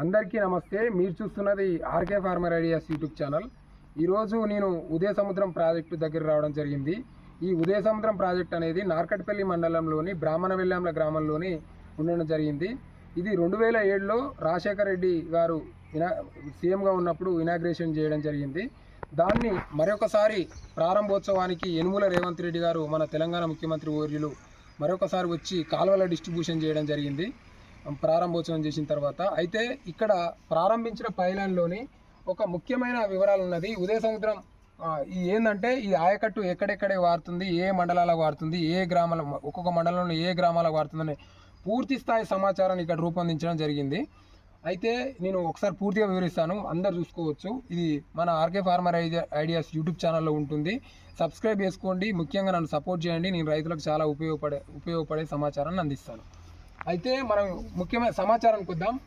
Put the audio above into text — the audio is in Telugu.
అందరికీ నమస్తే. మీరు చూస్తున్నది RK farmer ideas YouTube channel. ఈరోజు నేను ఉదయ సముద్రం ప్రాజెక్టు దగ్గర రావడం జరిగింది. ఈ ఉదయ సముద్రం ప్రాజెక్ట్ అనేది నార్కట్పల్లి మండలంలోని బ్రాహ్మణ వెల్లాంల గ్రామంలోని ఉండడం జరిగింది. ఇది రెండు వేల ఏడులో రాజశేఖర రెడ్డి గారు ఇనా సీఎంగా ఉన్నప్పుడు ఇనాగ్రేషన్ చేయడం జరిగింది. దాన్ని మరొకసారి ప్రారంభోత్సవానికి యనుమల రేవంత్ రెడ్డి గారు మన తెలంగాణ ముఖ్యమంత్రి వర్యులు మరొకసారి వచ్చి కాలువల డిస్ట్రిబ్యూషన్ చేయడం జరిగింది. ప్రారంభోత్సవం చేసిన తర్వాత అయితే ఇక్కడ ప్రారంభించిన పైలాన్లోని ఒక ముఖ్యమైన వివరాలు ఉన్నది. ఉదయ సముద్రం ఈ ఏంటంటే ఈ ఆయకట్టు ఎక్కడెక్కడే వారుతుంది ఏ మండలాలకు వారుతుంది ఏ గ్రామాల ఒక్కొక్క మండలంలో ఏ గ్రామాలకు వారుతుందనే పూర్తి స్థాయి సమాచారాన్ని ఇక్కడ రూపొందించడం జరిగింది. అయితే నేను ఒకసారి పూర్తిగా వివరిస్తాను అందరు చూసుకోవచ్చు. ఇది మన RK farmer idea ideas YouTube ఛానల్లో ఉంటుంది. సబ్స్క్రైబ్ చేసుకోండి. ముఖ్యంగా నన్ను సపోర్ట్ చేయండి. నేను రైతులకు చాలా ఉపయోగపడే ఉపయోగపడే సమాచారాన్ని అందిస్తాను. అయితే మనం ముఖ్యమైన సమాచారానికి వద్దాం.